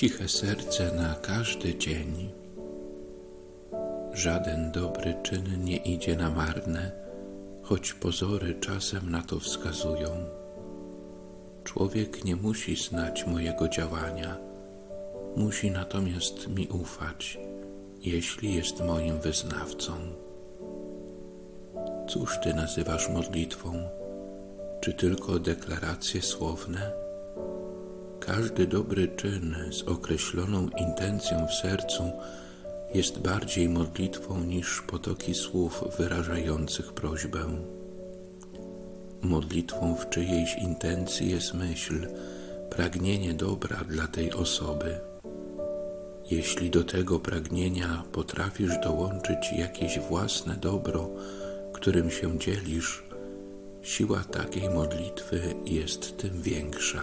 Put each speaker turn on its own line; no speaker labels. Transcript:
Ciche serce na każdy dzień. Żaden dobry czyn nie idzie na marne, choć pozory czasem na to wskazują. Człowiek nie musi znać mojego działania, musi natomiast mi ufać, jeśli jest moim wyznawcą. Cóż ty nazywasz modlitwą? Czy tylko deklaracje słowne? Każdy dobry czyn z określoną intencją w sercu jest bardziej modlitwą niż potoki słów wyrażających prośbę. Modlitwą w czyjejś intencji jest myśl, pragnienie dobra dla tej osoby. Jeśli do tego pragnienia potrafisz dołączyć jakieś własne dobro, którym się dzielisz, siła takiej modlitwy jest tym większa.